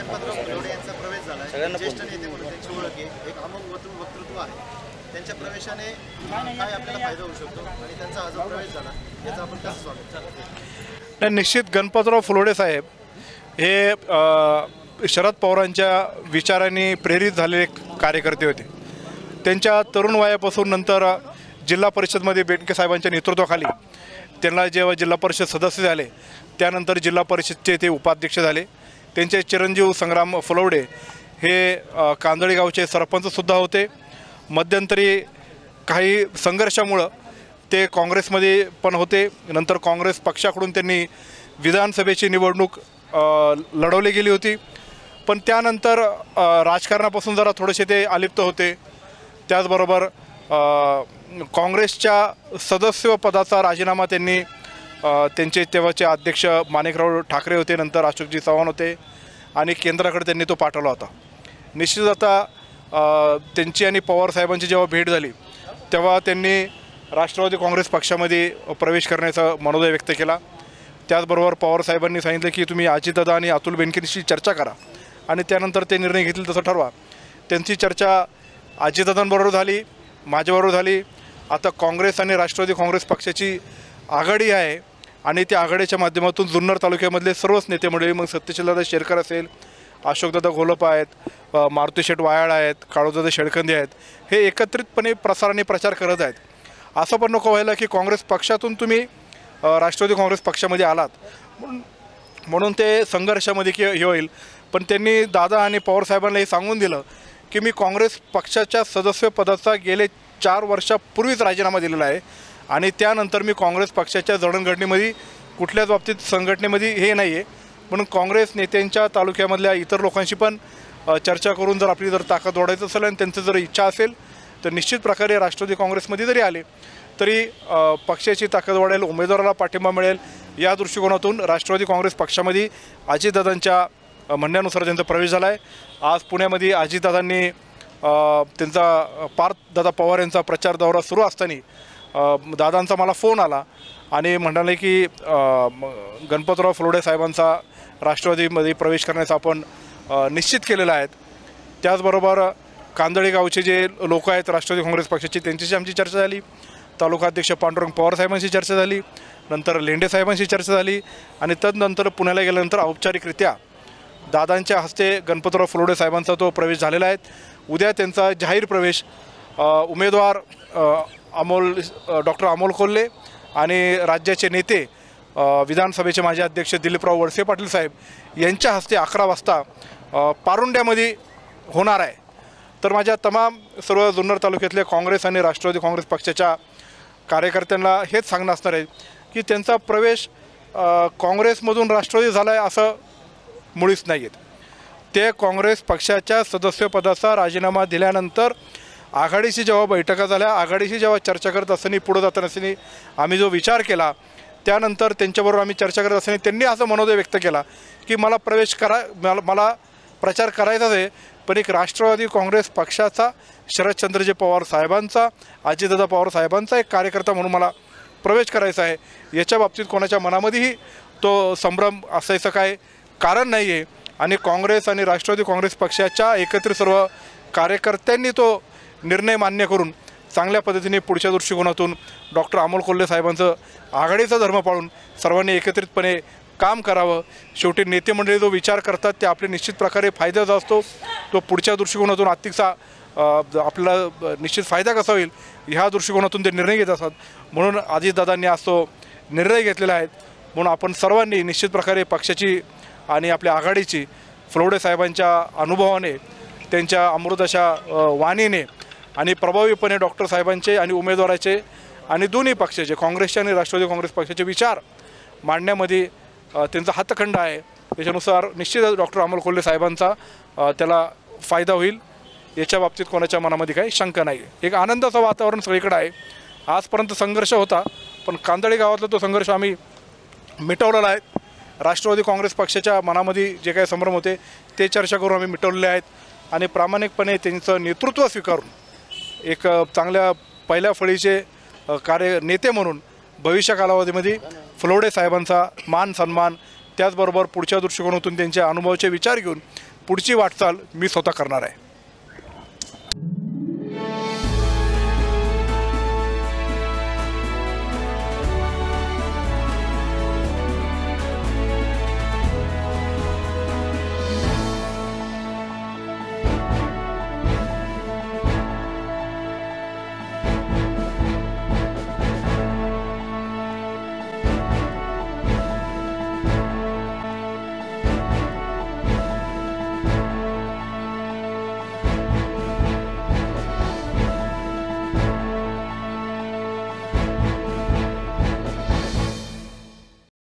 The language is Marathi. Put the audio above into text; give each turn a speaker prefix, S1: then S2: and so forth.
S1: गणपतराव यांचा प्रवेश झाला आहे ज्येष्ठ नेते म्हणून त्यांची ओळख आहे. एक अमोघ वक्तृ- वक्तृत्व आहे. त्यांच्या प्रवेशाने काय आपल्याला फायदा होऊ शकतो? आणि त्यांचा हा जो प्रवेश झाला याचं आपण कसं स्वागत? करतो
S2: नाही निश्चित गणपतराव फुलोडे साहेब हे अ, शरद पवारांच्या विचारांनी प्रेरित झालेले कार्यकर्ते होते. त्यांच्या तरुण वयापासून नंतर जिल्हा परिषदमध्ये बेनके साहेबांच्या नेतृत्वाखाली त्यांना जेव्हा जिल्हा परिषद सदस्य झाले त्यानंतर जिल्हा परिषदचे ते उपाध्यक्ष झाले. त्यांचे चिरंजीव संग्राम फुलवडे हे अ, कांदळी गावचे सरपंचसुद्धा होते. मध्यंतरी काही संघर्षामुळं ते काँग्रेसमध्ये पण होते. नंतर काँग्रेस पक्षाकडून त्यांनी विधानसभेची निवडणूक लढवली गेली होती. पण त्यानंतर राजकारणापासून जरा थोडेसे ते अलिप्त होते. त्याचबरोबर काँग्रेसच्या सदस्य पदाचा राजीनामा त्यांनी त्यांचे तेव्हाचे अध्यक्ष माणिकराव ठाकरे होते नंतर अशोकजी चव्हाण होते आणि केंद्राकडे त्यांनी तो पाठवला होता. निश्चित आता त्यांची आणि पवार साहेबांची जेव्हा भेट झाली तेव्हा त्यांनी राष्ट्रवादी काँग्रेस पक्षामध्ये प्रवेश करण्याचा मनोदय व्यक्त केला. त्याचबरोबर पवार साहेबांनी सांगितलं की तुम्ही अजितदादा आणि अतुल बेनकेंशी चर्चा करा आणि त्यानंतर ते निर्णय घेतील तसं ठरवा. त्यांची चर्चा अजितदादांबरोबर झाली माझ्याबरोबर झाली. आता काँग्रेस आणि राष्ट्रवादी काँग्रेस पक्षाची आघाडी आहे आणि त्या आघाडीच्या माध्यमातून जुन्नर तालुक्यामधले सर्वच नेते मंडळी मग सत्यशीलदादा शेरकर असेल अशोकदादा घोलप आहेत मारुती शेठ वायाळ आहेत काळूदादा शेळकंदे आहेत हे एकत्रितपणे प्रसार आणि प्रचार करत आहेत. असं पण नको व्हायला की काँग्रेस पक्षातून तुम्ही राष्ट्रवादी काँग्रेस पक्षामध्ये आलात. म्हणून ते संघर्षामध्ये की हे होईल. पण त्यांनी दादा आणि पवार साहेबांना हे सांगून दिलं की मी काँग्रेस पक्षाच्या सदस्यपदाचा गेले चार वर्षापूर्वीच राजीनामा दिलेला आहे. आणि त्यानंतर मी काँग्रेस पक्षाच्या जडणघडणीमध्ये कुठल्याच बाबतीत संघटनेमध्ये हे नाही आहे म्हणून काँग्रेस नेत्यांच्या तालुक्यामधल्या इतर लोकांशी पण चर्चा करून जर आपली जर ताकद वाढायचं असेल आणि त्यांचं जर इच्छा असेल तर निश्चित प्रकारे राष्ट्रवादी काँग्रेसमध्ये जरी आले तरी पक्षाची ताकद वाढेल उमेदवाराला पाठिंबा मिळेल या दृष्टिकोनातून राष्ट्रवादी काँग्रेस पक्षामध्ये अजितदादांच्या म्हणण्यानुसार त्यांचा प्रवेश झाला आहे आज पुण्यामध्ये अजितदादांनी त्यांचा त्यांचा पार्थदादा पवार यांचा प्रचार दौरा सुरू असताना दादांचा मला फोन आला आणि म्हणाले की गणपतराव फुलोडे साहेबांचा राष्ट्रवादीमध्ये प्रवेश करण्याचा आपण निश्चित केलेला आहेत. त्याचबरोबर कांदळी गावचे जे लोक आहेत राष्ट्रवादी काँग्रेस पक्षाची त्यांच्याशी आमची चर्चा झाली. तालुका अध्यक्ष पांडुरंग पवार साहेबांशी चर्चा झाली. नंतर लेंडे साहेबांशी चर्चा झाली आणि तदनंतर पुण्याला गेल्यानंतर औपचारिकरित्या दादांच्या हस्ते गणपतराव फुलोडे साहेबांचा तो प्रवेश झालेला आहे. उद्या त्यांचा जाहीर प्रवेश उमेदवार अमोल डॉक्टर अमोल कोल्हे आणि राज्याचे नेते विधानसभेचे माजी अध्यक्ष दिलीपराव वळसे पाटील साहेब यांच्या हस्ते अकरा वाजता पारुंड्यामध्ये होणार आहे. तर माझ्या तमाम सर्व जुन्नर तालुक्यातले काँग्रेस आणि राष्ट्रवादी काँग्रेस पक्षाच्या कार्यकर्त्यांना हेच सांगणं असणार आहे की त्यांचा प्रवेश काँग्रेसमधून राष्ट्रवादी झाला आहे असं मुळीच नाही आहेत ते काँग्रेस पक्षाच्या सदस्यपदाचा राजीनामा दिल्यानंतर आघाडीशी जेव्हा बैठका झाल्या आघाडीशी जेव्हा चर्चा करत असताना पुढं जाताना असताना आम्ही जो विचार केला त्यानंतर त्यांच्याबरोबर आम्ही चर्चा करत असताना त्यांनी असं मनोदय व्यक्त केला की मला प्रवेश करा मला मला प्रचार करायचाच आहे पण एक राष्ट्रवादी काँग्रेस पक्षाचा शरदचंद्रजी पवार साहेबांचा अजितदादा पवार साहेबांचा एक कार्यकर्ता म्हणून मला प्रवेश करायचा आहे. याच्या बाबतीत कोणाच्या मनामध्येही तो संभ्रम असायचं काय कारण नाही आहे आणि काँग्रेस आणि राष्ट्रवादी काँग्रेस पक्षाच्या एकत्रित सर्व कार्यकर्त्यांनी तो निर्णय मान्य करून चांगल्या पद्धतीने पुढच्या दृष्टिकोनातून डॉक्टर अमोल कोल्हे साहेबांचं आघाडीचा धर्म पाळून सर्वांनी एकत्रितपणे काम करावं. शेवटी नेते मंडळी जो विचार करतात ते आपले निश्चित प्रकारे फायद्याचा असतो. तो पुढच्या दृष्टिकोनातून आर्थिकचा आपल्याला निश्चित फायदा कसा होईल ह्या दृष्टिकोनातून ते निर्णय घेत असतात. म्हणून अजितदादांनी आज तो निर्णय घेतलेला आहे. म्हणून आपण सर्वांनी निश्चित प्रकारे पक्षाची आणि आपल्या आघाडीची फ्लोडे साहेबांच्या अनुभवाने त्यांच्या अमृताच्या वाणीने आणि प्रभावीपणे डॉक्टर साहेबांचे आणि उमेदवाराचे आणि दोन्ही पक्षाचे काँग्रेसचे आणि राष्ट्रवादी काँग्रेस पक्षाचे विचार मांडण्यामध्ये त्यांचा हातखंड आहे. त्याच्यानुसार निश्चितच डॉक्टर अमोल कोल्हे साहेबांचा त्याला फायदा होईल. याच्या बाबतीत कोणाच्या मनामध्ये काही शंका नाही. एक आनंदाचं वातावरण सगळीकडे आहे. आजपर्यंत संघर्ष होता पण कांदळी गावातला तो संघर्ष आम्ही मिटवलेला आहे. राष्ट्रवादी काँग्रेस पक्षाच्या मनामध्ये जे काही संभ्रम होते ते चर्चा करून आम्ही मिटवलेले आहेत. आणि प्रामाणिकपणे त्यांचं नेतृत्व स्वीकारून एक चांगल्या पहिल्या फळीचे कार्य नेते म्हणून भविष्य कालावधीमध्ये फुलवडे साहेबांचा मान सन्मान त्याचबरोबर पुढच्या दृष्टिकोनातून त्यांच्या अनुभवाचे विचार घेऊन पुढची वाटचाल मी स्वतः करणार आहे.